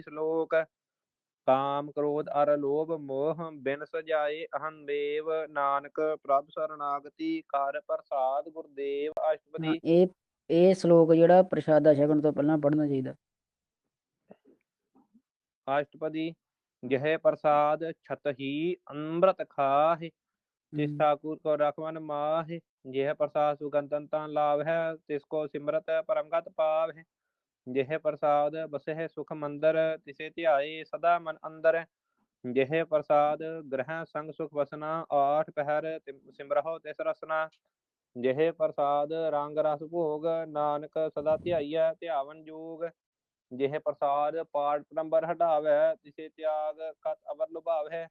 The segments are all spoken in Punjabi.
ਸ਼ਲੋਕ ਕਾਮ ਕ੍ਰੋਧ ਅਰ ਲੋਭ ਮੋਹ ਬਿਨ ਸਜਾਏ ਅਹੰ ਦੇਵ ਨਾਨਕ ਪ੍ਰਭ ਸਰਨਾਗਤੀ ਕਰ ਪ੍ਰਸਾਦ ਗੁਰਦੇਵ ਅਸ਼ਟਪਦੀ ਇਹ ਇਹ ਸ਼ਲੋਕ ਜਿਹੜਾ ਪ੍ਰਸ਼ਾਦਾ ਛਕਣ ਤੋਂ ਪਹਿਲਾਂ ਪੜ੍ਹਨਾ ਚਾਹੀਦਾ। ਅਸ਼ਟਪਦੀ ਜਹ ਪ੍ਰਸਾਦ ਛਤ ਹੀ ਅੰਮ੍ਰਿਤ ਖਾਹਿ ਹਮ, ਠਾਕੁਰ ਕੋ ਰਖਵਨ ਮਾਹਿ ਜਿਹ ਪ੍ਰਸਾਦ ਸੁਗੰਧਨ ਤਾਂ ਲਾਭ ਹੈ ਤਿਸ ਕੋ ਸਿਮਰਤ ਪਰਮਗਤ ਪਾਵ ਹੈ ਜਿਹ ਪ੍ਰਸਾਦ ਬਸਹਿ ਸੁਖ ਮੰਦਰ, ਤਿਸੇ ਧਿਆਏ ਸਦਾ ਮਨ ਅੰਦਰ। ਜਿਹ ਪ੍ਰਸਾਦ ਗ੍ਰਹਿ ਸੰਗ ਸੁਖ ਵਸਨਾ, ਆਠ ਪਹਿਰ ਤਿਮ- ਸਿਮਰਹੁ ਤਿਸ ਰਸਨਾ। ਜਿਹ ਪ੍ਰਸਾਦ ਰੰਗ ਰਸ ਭੋਗ, ਨਾਨਕ ਸਦਾ ਧਿਆਈਐ, ਧਿਆਵਨ ਜੋਗ। ਜਿਹ ਪ੍ਰਸਾਦ ਪਾਠ ਪਰੰਬਰ ਹਟਾਵੈ, ਤਿਸੇ ਤਿਆਗ ਕਤ ਅਵਰ ਲੁਭਾਵੈ।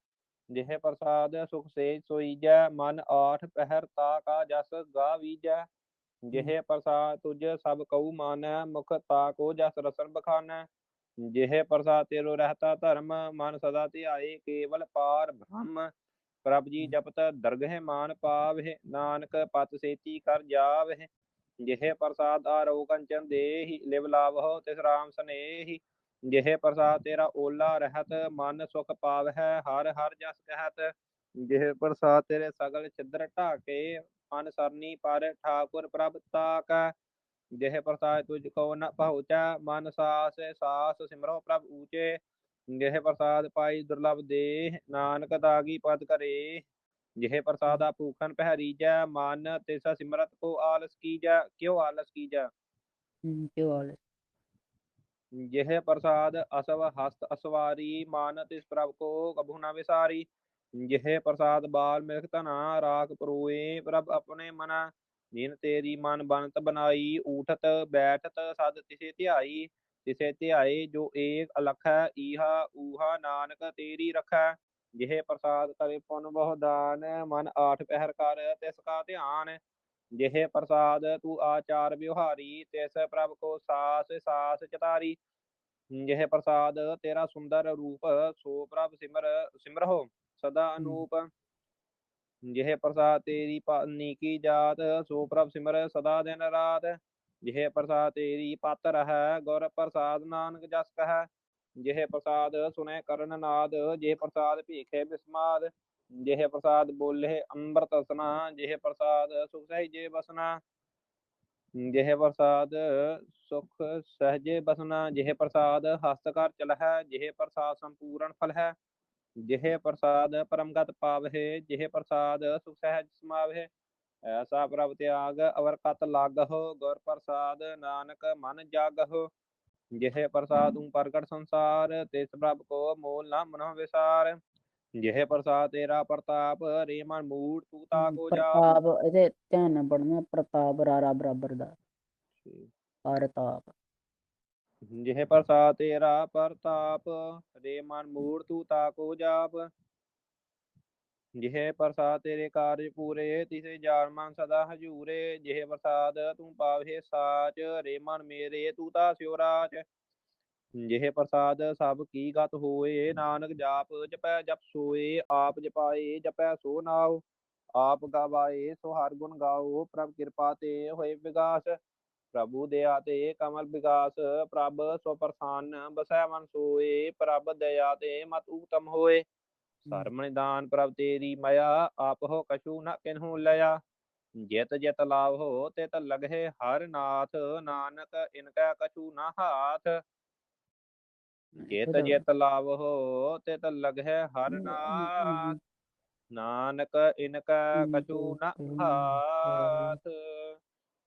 ਜਿਹੇ ਪ੍ਰਸਾਦ ਸੁਖ ਸੇਜ ਸੋਈਜੈ, ਮਨ ਆਠ ਪਹਿਰ ਤਾ ਕਾ ਜਸ ਗਾਵੀਜੈ ਜਿਹ ਪ੍ਰਸਾਦ ਤੁਜ ਸਭ ਕਉ ਮਾਨੈ ਮੁਖ ਤਾ ਕੋ ਜਸ ਰਸਨ ਬਖਾਨੈ। ਜਿਹ ਪ੍ਰਸਾਦ ਤੇਰੋ ਰਹਤਾ ਧਰਮ ਮਨ ਸਦਾ ਧਿਆਏ ਕੇਵਲ ਪਾਰ ਬ੍ਰਹਮ। ਪ੍ਰਭ ਜੀ ਜਪਤ ਦਰਗਹਿ ਮਾਨ ਪਾਵਹਿ ਨਾਨਕ ਪਤ ਸੇਤੀ ਕਰ ਜਾਵਹਿ। ਜਿਹ ਪ੍ਰਸਾਦ ਆਰੋ ਕੰਚਨ ਦੇਹੀ ਲਿਵ ਲਾਵਹੁ ਤਿਸ ਰਾਮ ਸਨੇਹੀ। ਜਿਹ ਪ੍ਰਸਾਦ ਤੇਰਾ ਓਲਾ ਰਹਿਤ ਮਨ ਸੁਖ ਪਾਵਹਿ ਹਰ ਹਰ ਜਸ ਕਹਿਤ। ਜਿਹ ਪ੍ਰਸਾਦ ਤੇਰੇ ਸਗਲ ਛਿਦਰ ਢਾਕੇ ਮਨ ਸਰਨੀ ਪਰ ਠਾਕੁਰ ਪ੍ਰਭ ਤਾਕੈ ਜਿਹ ਪ੍ਰਸਾਦ ਤੁਝ ਕੋ ਨ ਪਹੁੰਚੈ ਮਨ ਸਾਸ ਸਾਸ ਸਿਮਰੋ ਪ੍ਰਭ ਊਚੇ ਜਿਹ ਪ੍ਰਸਾਦ ਪਾਈ ਦੁਰਲਭ ਦੇਹ ਨਾਨਕ ਦਾਗੀ ਪਦ ਕਰੇ ਜਿਹ ਪ੍ਰਸਾਦਾ ਭੂਖਨ ਪਹਿਰੀਜੈ ਮਨ ਤਿਸ ਸਿਮਰਤ ਕੋ ਆਲਸ ਕੀਜੈ ਕਿਉ ਆਲਸ ਕੀਜੈ ਕਿਉਂ? ਜਿਹ ਪ੍ਰਸਾਦ ਅਸਵ ਹਸਤ ਅਸਵਾਰੀ ਮਾਨ ਤਿਸ ਪ੍ਰਭ ਕੋ ਕਬਹੁ ਨ ਵਿਸਾਰੀ ਜਿਹ ਪ੍ਰਸਾਦ ਬਾਲ ਮਿਲਖ ਧਨਾ ਰਾਖ ਪਰੋਏ, ਪ੍ਰਭ ਆਪਣੇ ਮਨਾ ਜਿਨ ਤੇਰੀ ਮਨ ਬਨਤ ਬਨਾਈ, ਊਠਤ ਬੈਠਤ ਸਦ ਤਿਸੇ ਧਿਆਈ, ਤਿਸੇ ਧਿਆਏ ਜੋ ਏਕ ਅਲਖੈ, ਈਹਾ ਊਹਾ ਨਾਨਕ ਤੇਰੀ ਰਖੈ। ਜਿਹੇ ਪ੍ਰਸਾਦ ਕਰੇ ਪੁਨ ਬਹੁ ਦਾਨ, ਮਨ ਆਠ ਪਹਿਰ ਕਰ ਤਿਸ ਕਾ ਧਿਆਨ। ਜਿਹੇ ਪ੍ਰਸਾਦ ਤੂੰ ਆਚਾਰ ਵਿਵਹਾਰੀ, ਤਿਸ ਪ੍ਰਭ ਕੋ ਸਾਸ ਸਾਸ ਚਤਾਰੀ। ਜਿਹ ਪ੍ਰਸਾਦ ਤੇਰਾ ਸੁੰਦਰ ਰੂਪ, ਸੋ ਪ੍ਰਭ ਸਿਮਰ ਸਿਮਰਹੁ ਸਦਾ ਅਨੂਪ। ਜਿਹ ਪ੍ਰਸਾਦ ਤੇਰੀ ਪਾਨੀ ਕੀ ਜਾਤ ਸੋ ਪ੍ਰਭ ਸਿਮਰ ਸਦਾ ਦਿਨ ਰਾਤ। ਜਿਹ ਪ੍ਰਸਾਦ ਤੇਰੀ ਪਤ ਰਹੈ ਗੁਰ ਪ੍ਰਸਾਦ ਨਾਨਕ ਜਸ ਕਹੈ। ਜਿਹ ਪ੍ਰਸਾਦ ਸੁਨੈ ਕਰਨ ਨਾਦ ਜਿਹ ਪ੍ਰਸਾਦ ਭੀਖੇ ਬਿਸਮਾਦ। ਜਿਹ ਪ੍ਰਸਾਦ ਬੋਲੇ ਅੰਮ੍ਰਿਤ ਰਸਨਾ ਜਿਹ ਪ੍ਰਸਾਦ ਸੁਖ ਸਹਿਜੇ ਬਸਨਾ। ਜਿਹ ਪ੍ਰਸਾਦ ਸੁਖ ਸਹਜੇ ਬਸਨਾ ਜਿਹ ਪ੍ਰਸਾਦ ਹਸਤ ਕਰ ਚਲਹਿ ਜਿਹ ਪ੍ਰਸਾਦ ਸੰਪੂਰਨ ਫਲ ਹੈ ਜਿਹ ਪ੍ਰਸਾਦ ਪਰਮਗਤ ਪਾਵਹਿ ਜਿਹ ਪ੍ਰਸਾਦ ਸੁਖ ਸਹਿਜ ਸਮਾਵਹਿ ਐਸਾ ਪ੍ਰਭ ਤਿਆਗ ਅਵਰ ਕਤ ਲਾਗਹੁ ਗੁਰ ਪ੍ਰਸਾਦ ਨਾਨਕ ਮਨ ਜਾਗਹੁ। ਜਿਹ ਪ੍ਰਸਾਦ ਤੂੰ ਪ੍ਰਗਟ ਸੰਸਾਰ ਤਿਸ ਪ੍ਰਭ ਕੋ ਮੂਲ ਨਾ ਮਨਹੁ ਵਿਸਾਰ। ਜਿਹ ਪ੍ਰਸਾਦ ਤੇਰਾ ਪ੍ਰਤਾਪ ਰੇ ਮਨ ਮੂੜ ਤੂੰ ਤਾ ਕੋ ਜਾ ਪ੍ਰਤਾਪ ਇਹਦੇ ਧਿਆਨ ਨਾਲ ਪ੍ਰਤਾਪ ਰਾਰਾ ਬਰਾਬਰ ਦਾ। ਪ੍ਰਤਾਪ। ਜਿਹ ਪ੍ਰਸਾਦ ਤੇਰਾ ਪ੍ਰਤਾਪ ਰੇ ਮਨ ਮੂੜ ਤੂੰ ਤਾ ਕੋ ਜਾਪ। ਜਿਹ ਪ੍ਰਸਾਦ ਤੇਰੇ ਕਾਰਜ ਪੂਰੇ, ਤਿਸੇ ਜਾਨ ਮਨ ਸਦਾ ਹਜੂਰੇ। ਜਿਹ ਪ੍ਰਸਾਦ ਤੂੰ ਪਾਵੇ ਸਾਚ ਰੇ ਮਨ ਮੇਰੇ ਤੂੰ ਤਾ ਸਿਉ ਰਾਚ। ਜਿਹ ਪ੍ਰਸਾਦ ਸਭ ਕੀ ਗਤ ਹੋਏ, ਨਾਨਕ ਜਾਪ ਜਪੈ ਜਪ ਸੋਏ, ਆਪ ਜਪਾਏ ਜਪੈ ਸੋ ਨਾਉ। ਆਪ ਗਵਾਏ ਸੋ ਹਰ ਗੁਣ ਗਾਓ, ਪ੍ਰਭ ਕਿਰਪਾ ਤੇ ਹੋਏ ਵਿਗਾਸ। ਪ੍ਰਭੂ ਦਇਆ ਤੇ ਕਮਲ ਵਿਗਾਸ ਪ੍ਰਭ ਸੋ ਪ੍ਰਸੰਨ ਬਸੈ ਮਨ ਸੋਏ ਪ੍ਰਭ ਦਇਆ ਤੇ ਮਤ ਊਤਮ ਹੋਏ। ਸਰਮ ਨਿਦਾਨ ਪ੍ਰਭ ਤੇਰੀ ਮਇਆ ਆਪ ਹੋ ਕਛੂ ਨ ਕਿਨਹੂ ਲਿਆ ਜਿਤ ਜਿਤ ਲਾਭ ਹੋ ਤੇ ਤ ਲਗਹਿ ਹਰ ਨਾਥ ਨਾਨਕ ਇਨਕਾ ਕਛੂ ਨ ਹਾਥ। ਜਿਤ ਜਿਤ ਲਾਭ ਹੋ ਤੇ ਤ ਲਗਹਿ ਹਰ ਨਾਥ। ਨਾਨਕ ਇਨਕਾ ਕਛੂ ਨ ਹਾਥ।